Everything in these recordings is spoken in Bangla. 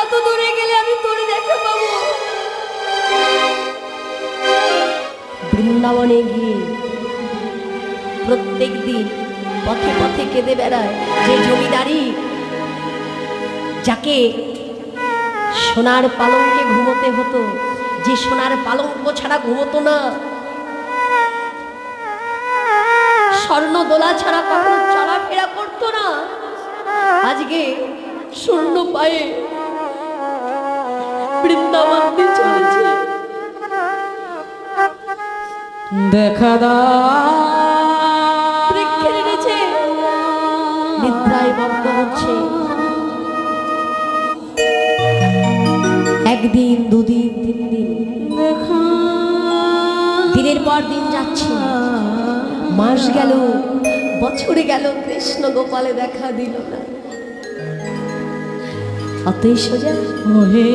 কত দূরে গেলে আমি তোরে দেখতে পাবো। বৃন্দাবনে গিয়ে প্রত্যেক দিন পথে পথে কেঁদে বেড়ায় যে জমিদারি যাকে সোনার পালঙ্কে ঘুমোতে হতো, যে সোনার পালঙ্ক ছাড়া ঘুমোতো না। স্বর্ণ দোলা ছাড়া কখনো চলাফেরা করতো না। আজকে স্বর্ণ পায়ে বৃন্দাবন চলেছে। দেখা নিদ্রায় মগ্ন হচ্ছে। একদিন দুদিন তিন দিন দিনের পর দিন যাচ্ছে। মাস গেল বছরে গেল কৃষ্ণ গোপালে দেখা দিল না। অতই সোজা ওহে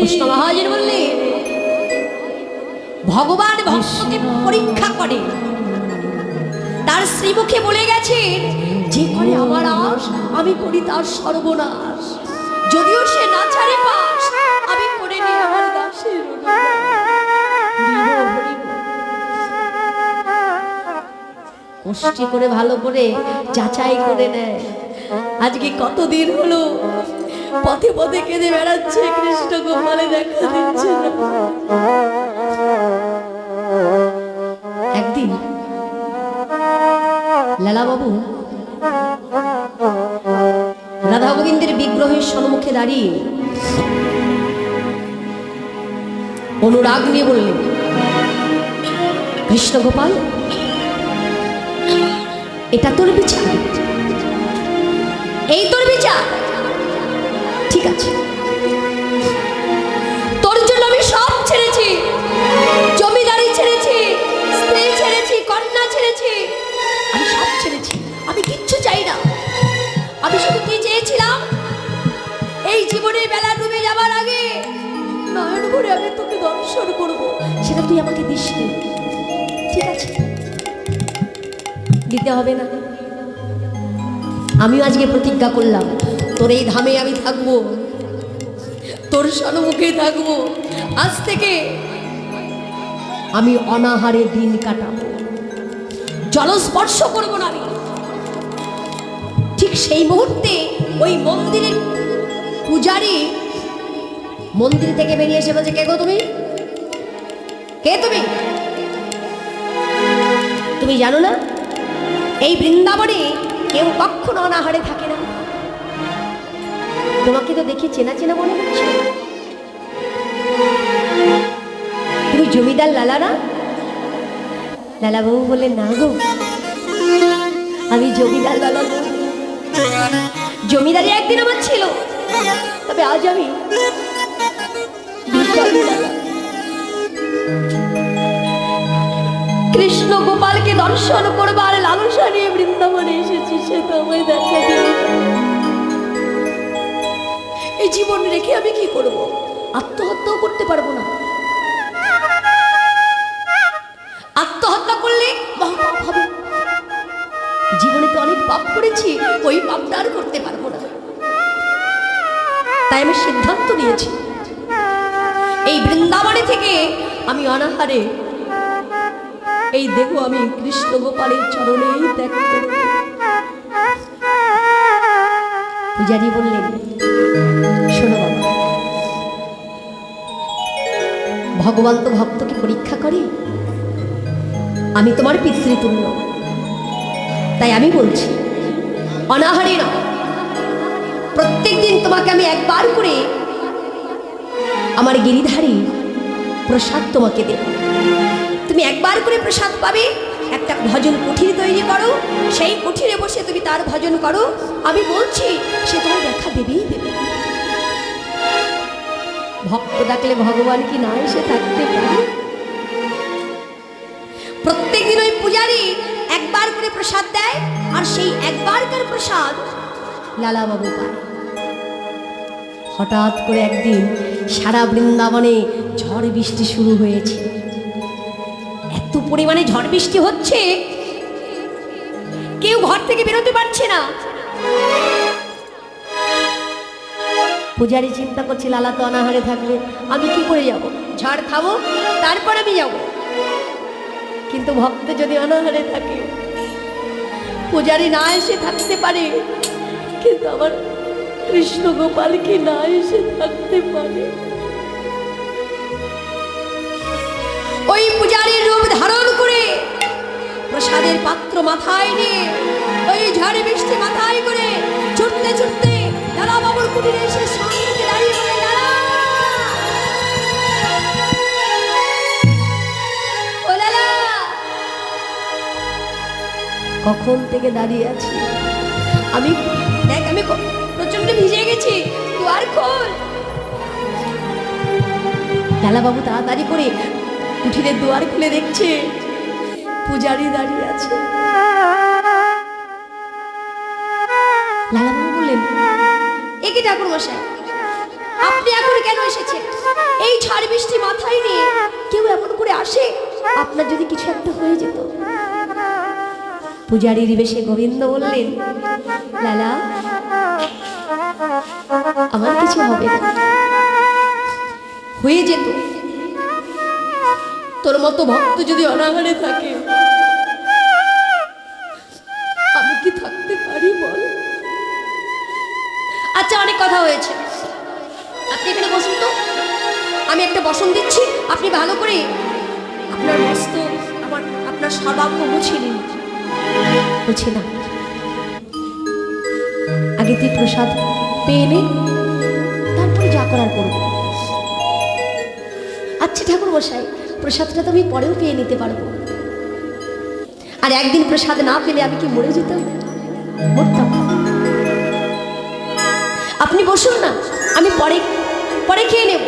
কৃষ্ণ মহাজন বললেন ভগবান ভক্তকে পরীক্ষা করে। তার শ্রীমুখে বলে গেছেন যে করে আমার আশ আমি করি তার সর্বনাশ। যদিও সে না ছাড়ে পাশ আমি করে নিই আমার দাসের কষ্টি করে ভালো করে যাচাই করে নেয়। আজকে কতদিন হলো পথে পথে কেঁদে বেড়াচ্ছে কৃষ্ণ গোপালে দেখা দিচ্ছে। একদিন লালাবাবু রাধা গোবিন্দের বিগ্রহের সম্মুখে দাঁড়িয়ে অনুরাগ নিয়ে বললেন, কৃষ্ণ গোপাল, এটা তোর বিচার এই তোর বিচার। ঠিক আছে। তোর জন্য আমি সব ছেড়েছি। জমিদারি ছেড়েছি, স্ত্রী ছেড়েছি, কন্যা ছেড়েছি। আমি সব ছেড়েছি। আমি কিচ্ছু চাই না। আমি শুধু কি চেয়েছিলাম? এই জীবনের বেলা ডুবে যাবার আগে নয়ন ভরে আমি তোকে দর্শন করব, সেটা তুই আমাকে দিস। ঠিক আছে। দিতে হবে না। আমিও আজকে প্রতিজ্ঞা করলাম, তোর এই ধামে আমি থাকব, তোর সন্মুখে থাকব, আজ থেকে আমি অনাহারে দিন কাটাবো, জলস্পর্শ করব না আমি। ঠিক সেই মুহূর্তে ওই মন্দিরের পূজারি মন্দির থেকে বেরিয়ে এসে বলছে, কে গো তুমি? কে তুমি? তুমি জানো না? এই বৃন্দাবনে কেউ কখনো অনাহারে থাকে না। তোমাকে তো দেখে চেনা চেনা মনে হচ্ছে। তুমি জমিদার লালা না? লালাবাবু বললেন, না গো, আমি জমিদার লালা। জমিদারি একদিন আমার ছিল, তবে আজ আমি কৃষ্ণ গোপালকে দর্শন করবার লালসা নিয়ে বৃন্দাবনে এসেছি সে তো আমায় দেখা এই জীবন রেখে আমি কি করব? আত্মহত্যাও করতে পারব না। আত্মহত্যা করলে মহাপাপ হবে। জীবনে তো অনেক পাপ করেছি, ওই পাপটা আর করতে পারব না। তাই আমি সিদ্ধান্ত নিয়েছি। এই বৃন্দাবনে থেকে আমি অনাহারে এই দেহ আমি কৃষ্ণ গোপালের চরণেই ত্যাগ করব বললেন, শোনো ভগবান তো ভক্তকে পরীক্ষা করে। আমি তোমার পিতৃতুল্য। তাই আমি বলছি, অনাহারে না প্রত্যেক দিন তোমাকে আমি একবার করে আমার গিরিধারী প্রসাদ তোমাকে দেব। তুমি একবার করে প্রসাদ পাবে। একটা ভজন কুঠির তৈরি করো। সেই কুঠিরে বসে তুমি তার ভজন করো। আমি বলছি, সে তোমার দেখা দেবেই দেবে। ভক্ত ডাকলে ভগবান কি না এসে থাকতে পারে? প্রত্যেকদিন ওই পূজারি একবার করে প্রসাদ দেয়, আর সেই একবারকার প্রসাদ লালাবাবু পায়। হঠাৎ করে একদিন সারা বৃন্দাবনে ঝড় বৃষ্টি শুরু হয়েছে। পরিমাণে ঝড় বৃষ্টি হচ্ছে, কেউ ঘর থেকে বেরোতে পারছে না। পূজারি চিন্তা করছে, লালা তো অনাহারে থাকলে আমি কি করে যাব? ঝড় খাব, তারপর আমি যাব। কিন্তু ভক্ত যদি অনাহারে থাকে, পূজারি না এসে থাকতে পারে, কিন্তু আমার কৃষ্ণ গোপাল কি না এসে থাকতে পারে। প্রসাদের পাত্র মাথায় নিয়ে, ওই ঝড়ে বৃষ্টি মাথায় করে ছুটতে ছুটতে দাদা বাবুর কুটিরে এসে সামনে দাঁড়িয়ে! কখন থেকে দাঁড়িয়ে আছি? আমি, দেখ, আমি প্রচণ্ড ভিজে গেছি, দুয়ার খোল। লালাবাবু তাড়াতাড়ি করে কুঠিরের দুয়ার খুলে দেখছে। পূজারি দাঁড়িয়ে আছে। লালাবাবু বললেন, এ কি ঠাকুর মশাই আপনি এখন কেন এসেছেন? এই ঝড় বৃষ্টি মাথায় নিয়ে কেউ এমন করে আসে? আপনার যদি কিছু একটা হয়ে যেত। পূজারীর বেশে গোবিন্দ বললেন, লালা, আমার কিছু হবে হয়ে যেত। তোর মতো ভক্ত যদি অনাহারে থাকে ভালো করে আপনার মস্ত আমার, আপনার সর্বাঙ্গ মুছে নিন। বুঝি না। আগে তুই প্রসাদ পেয়ে নে তারপরে যা করার করব আচ্ছা ঠাকুর মশাই, প্রসাদটা তো আমি পরেও পেয়ে নিতে পারব। আর একদিন প্রসাদ না পেলে আমি কি মরে যেতাম? মরতাম। আপনি বসুন না, আমি পরে পরে খেয়ে নেব।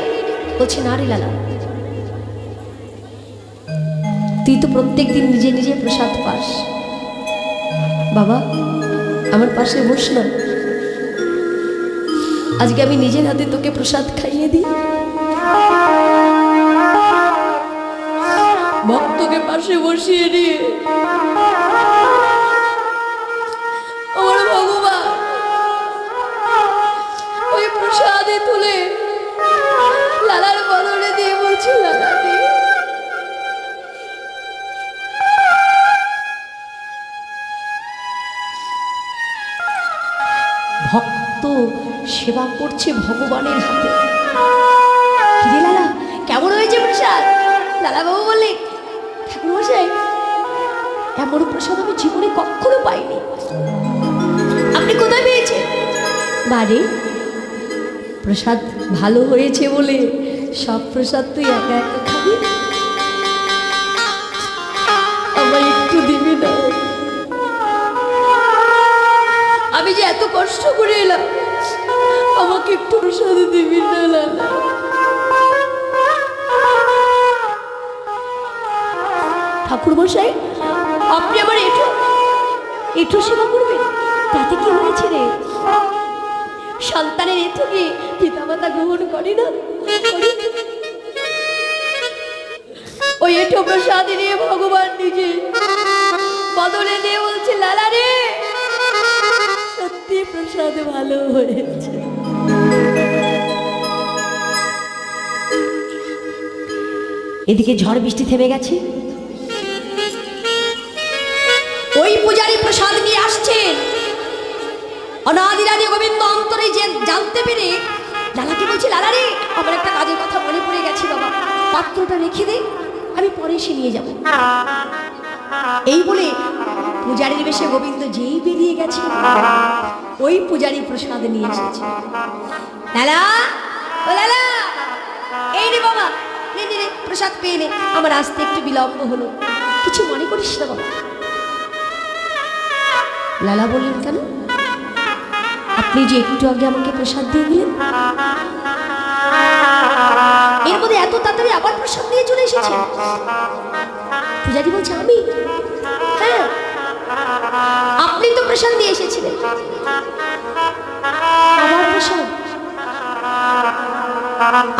বলছি, না রে লালা। তুই তো প্রত্যেক দিন নিজে নিজে প্রসাদ পাস। বাবা, আমার পাশে বস না। আজকে আমি নিজের হাতে তোকে প্রসাদ খাইয়ে দিই। ভক্তকে পাশে বসিয়ে নিয়ে আমার ভগবান, ওই প্রসাদে তুলে সেবা করছে ভগবানের হাতে। কিরে লালা কেমন হয়েছে প্রসাদ? লালা বাবু বললেন ঠাকুর এমন প্রসাদ আমি জীবনে কখনো পাইনি। আপনি কোথায় পেয়েছেন? বাড়ি। প্রসাদ ভালো হয়েছে বলে সব প্রসাদ তুই একা একা খাবি? আমার একটু দিবি না। আমি যে এত কষ্ট করে এলাম আমাকে প্রসাদ দিবি না ঠাকুর মশাই আপনি আমার এঠো এঠো সেবা করবেন? তাতে কি হয়েছে রে? সন্তানের এঠোকে পিতামাতা গ্রহণ করে না? ওই এঠো প্রসাদ নিয়ে ভগবান নিজে বদলে দিয়ে বলছে, লালা রে, সত্যি প্রসাদ ভালো হয়েছে। এদিকে ঝড় বৃষ্টি থেমে গেছে। ওই পূজারি প্রসাদ নিয়ে আসছেন। অনাদিরাদি গোবিন্দ অন্তরে জানতে পেরে লালাকে বলছি, লালা রে, আমার একটা কাজের কথা মনে পড়ে গেছে বাবা। পাত্রটা রেখে দে, আমি পরে এসে নিয়ে যাব। এই বলে পূজারির বেশে গোবিন্দ যেই বেরিয়ে গেছে, ওই পূজারি প্রসাদ নিয়ে এসেছে। লালা, ও লালা। এই রে বাবা, নে প্রসাদ পেয়ে নে। আমার আসতে একটু বিলম্ব হলো। কিছু মনে করিস না বাবা। লালা বললেন, কেন? আপনি যে একটু আগে আমাকে প্রসাদ দিয়ে দিলেন। এর মধ্যে এত তাড়াতাড়ি আবার প্রসাদ দিয়ে চলে এসেছে পূজারি বলছে, আমি? হ্যাঁ আপনি তো প্রসাদ দিয়ে এসেছিলেন। আমার প্রসাদ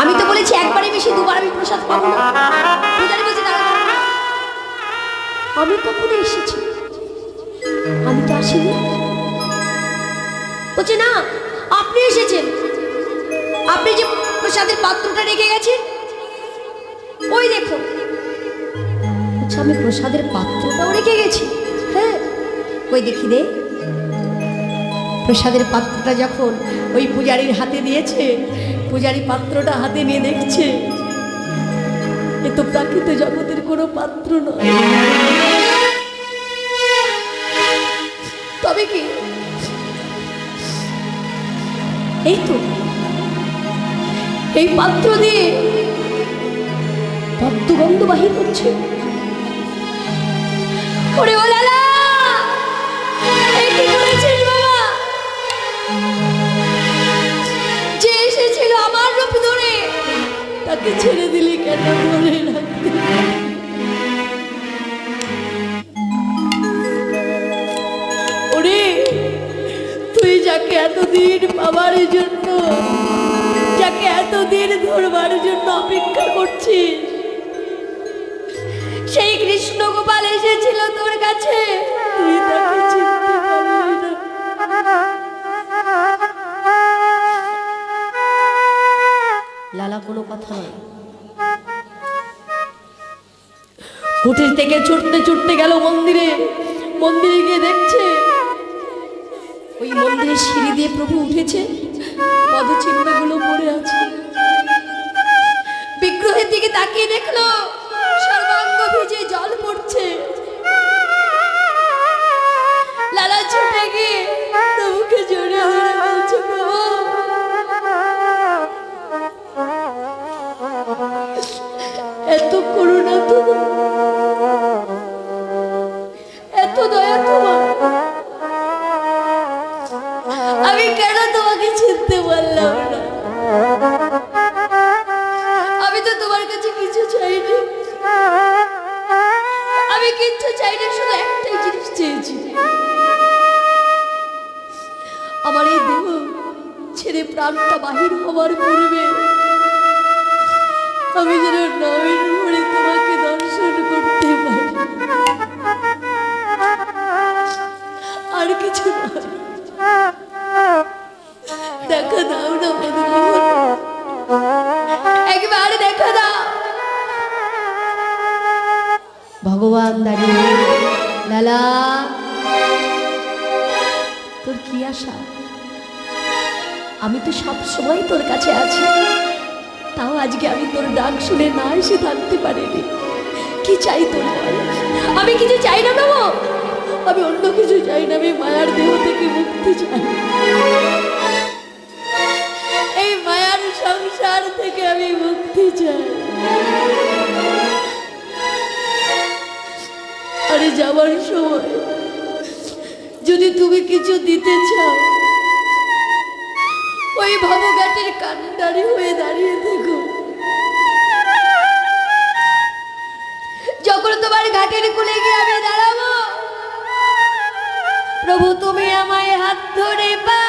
আমি তো বলেছি একবারে বেশি, দুবার আমি প্রসাদ পাবো না। আমি কখনো এসেছি, আমি তো আসিনি। বলছে, না, আপনি এসেছেন। আপনি যে প্রসাদের পাত্রটা রেখে গেছেন, ওই দেখো। আচ্ছা আমি প্রসাদের পাত্রটাও রেখে গেছি। হ্যাঁ ওই দেখি দে। প্রসাদের পাত্রটা যখন ওই পূজারীর হাতে দিয়েছে, পূজারী পাত্রটা হাতে নিয়ে দেখছে, এ তো প্রাকৃত জগতের কোনো পাত্র নয়। তবে কি? এই তো, এই পাত্র দিয়ে পদ্মগন্ধ বাহির করছে ওরে ও লালা! যাকে এতদিন ধরবার জন্য অপেক্ষা করছিস সেই কৃষ্ণ গোপাল এসেছিল তোর কাছে। লালা, কোনো কথা নয়। কুটির থেকে ছুটতে ছুটতে গেল মন্দিরে। মন্দিরে গিয়ে দেখছে, ওই মন্দিরের সিঁড়ি দিয়ে প্রভু উঠেছে। পদচিহ্নগুলো পড়ে আছে। দিকে তাকিয়ে দেখল। দেখা দাও না একবার দেখা দাও ভগবান দাঁড়িয়ে লালা, তোর কি আশা? আমি তো সব সময় তোর কাছে আছি। তাও আজকে আমি তোর ডাক শুনে না এসে থাকতে পারিনি। কি চাই তোর আমি কিছু চাই না বাবু। আমি অন্য কিছু চাই না। আমি মায়ার দেহ থেকে মুক্তি চাই। সংসার থেকে আমি মুক্তি চাই। আরে যাবার সময়, যদি তুমি কিছু দিতে চাও, ওই ভবঘাটের কান্ডারি হয়ে দাঁড়িয়ে থেকো। যখন তোমার ঘাটের কুলে গিয়ে আমি দাঁড়াবো, প্রভু তুমি আমায় হাত ধরে পা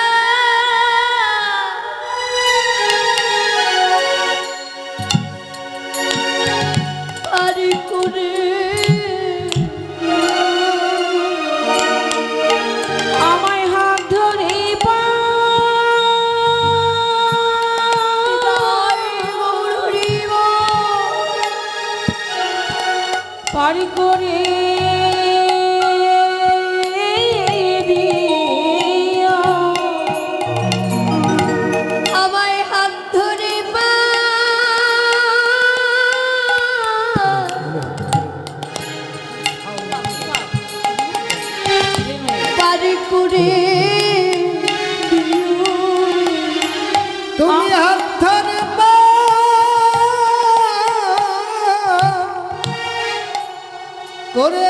করে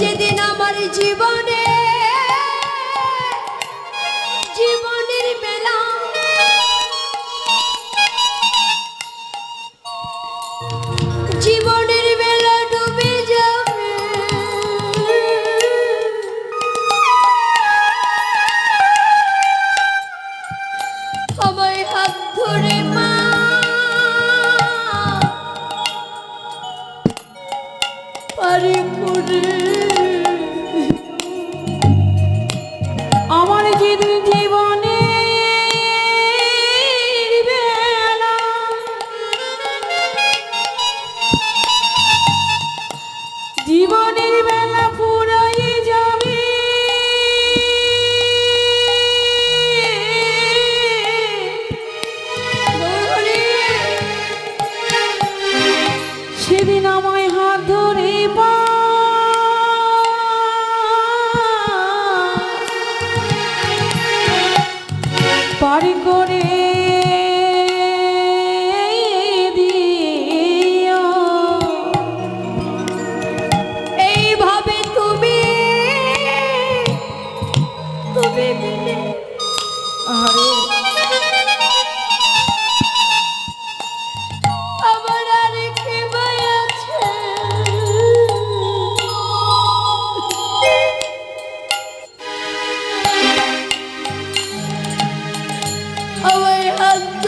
যেদিন আমার জীবন আমার হাত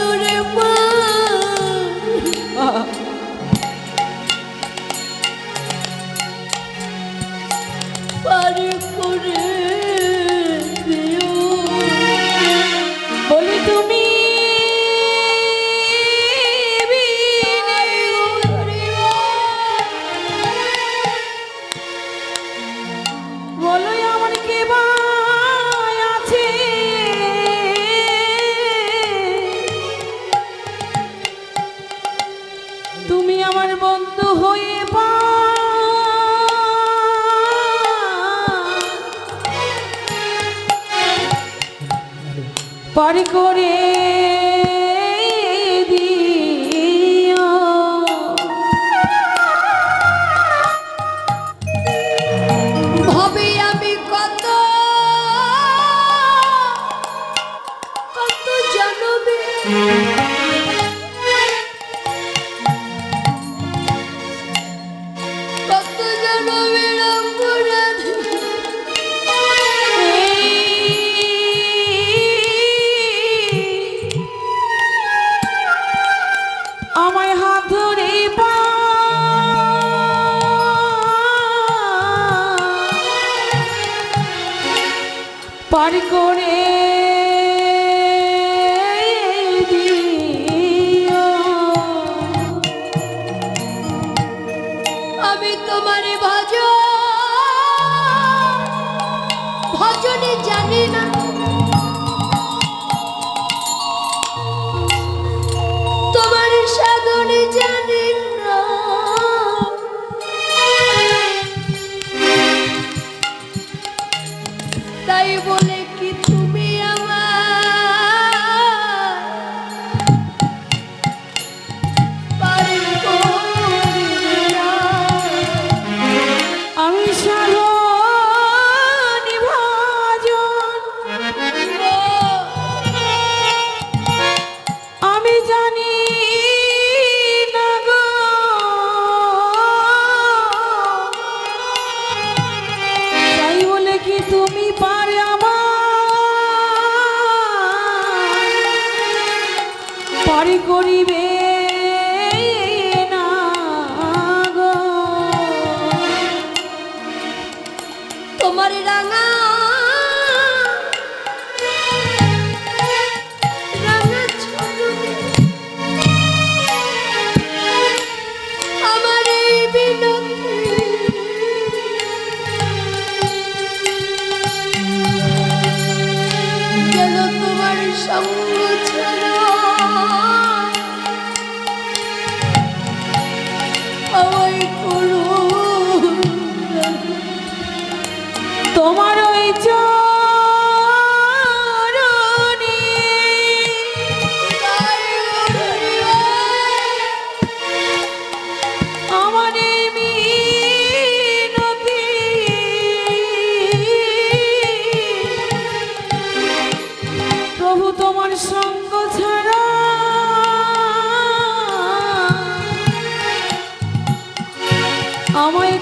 তোমার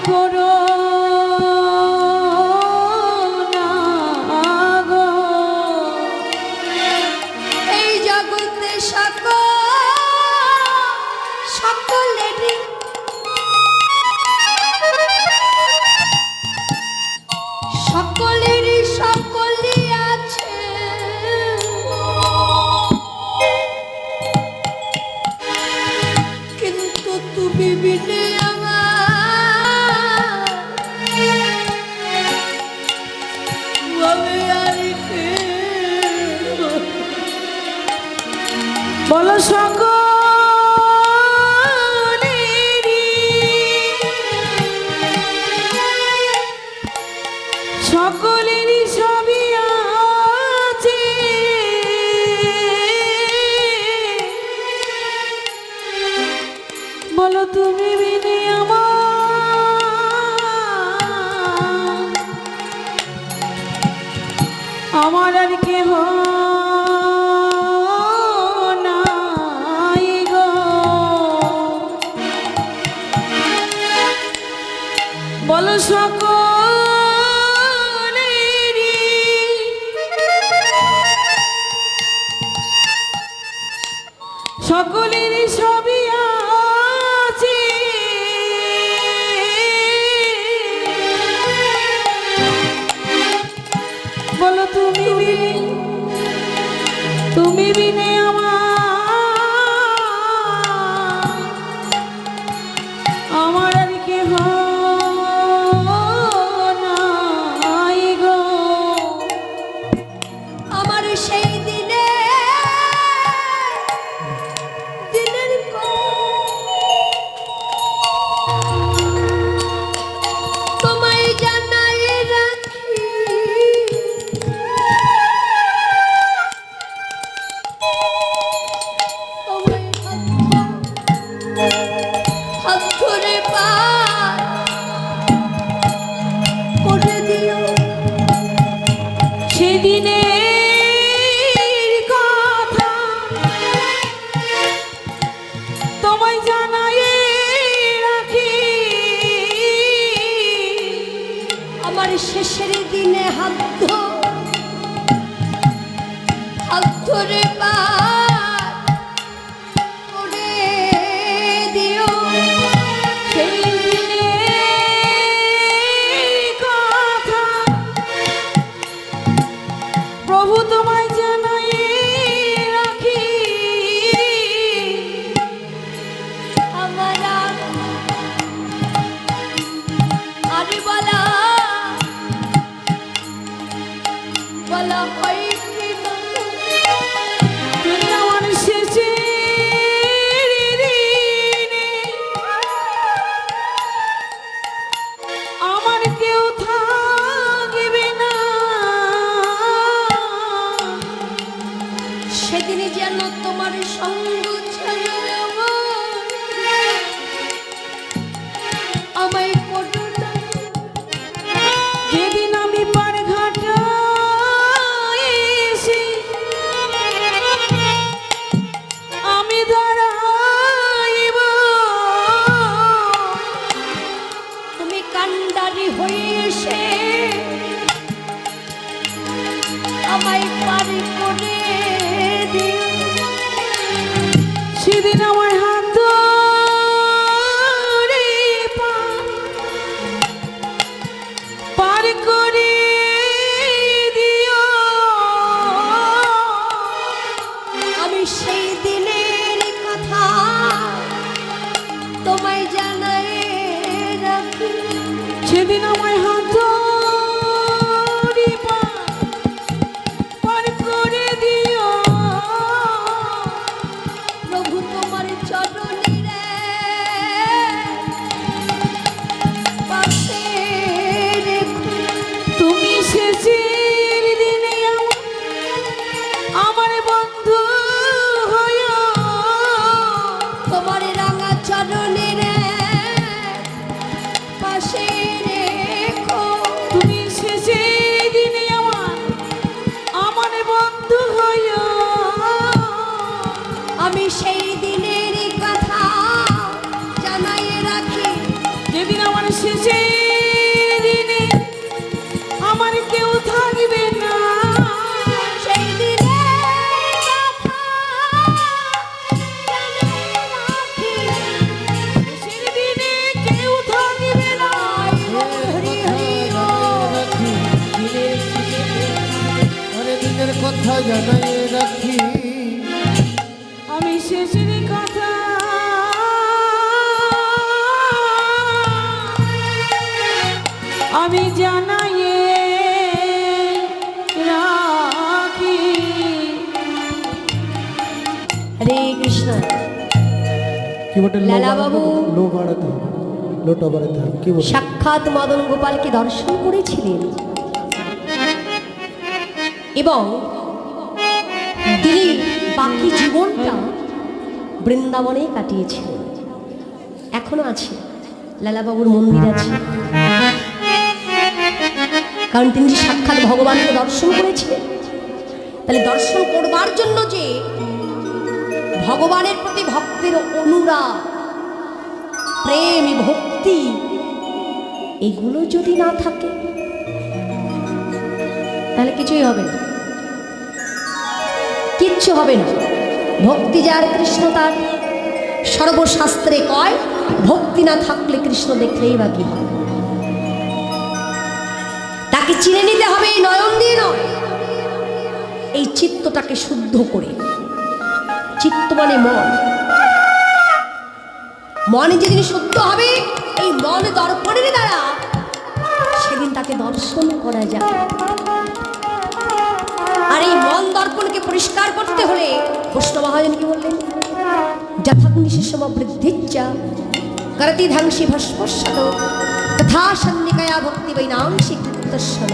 por রে প্রভু তোমার চরণে কথা জানাই রাখি। আমি শেষের কথা। আমি জানাইয়ে রাখি। হরে কৃষ্ণ। কি বটে লালা বাবু। লো বাড়াতে লোটা বাড়াতে সাক্ষাৎ মদন গোপালকে দর্শন করেছিলেন। এবং তিনি বাকি জীবনটা বৃন্দাবনেই কাটিয়েছিলেন এখনও আছে। লালাবাবুর মন্দির আছে। কারণ তিনি যে সাক্ষাৎ ভগবানকে দর্শন করেছিলেন, তাহলে দর্শন করবার জন্য যে ভগবানের প্রতি ভক্তের অনুরাগ, প্রেম, ভক্তি, এগুলো যদি না থাকে তাহলে কিছুই হবে না। কিচ্ছু হবে না। ভক্তি যার কৃষ্ণ তার। সর্বশাস্ত্রে কয়, ভক্তি না থাকলে কৃষ্ণ দেখলেই বা কি তাকে চিনে নিতে হবে এই নয়ন দিয়ে নয়। এই চিত্তটাকে শুদ্ধ করে। চিত্ত মানে মন। মনে যেদিন শুদ্ধ হবে, এই মন দর্পণের দ্বারা সেদিন তাকে দর্শন করা যায়। আর এই মন দর্পণকে পরিষ্কার করতে হলে কৃষ্ণ মহাজন কি বললেন? যথাগ্নি শিশম বৃদ্ধিচ্চা করতি ভস্মস্বত। তথা সন্নিকয়া ভক্তি বৈনাংশী দর্শন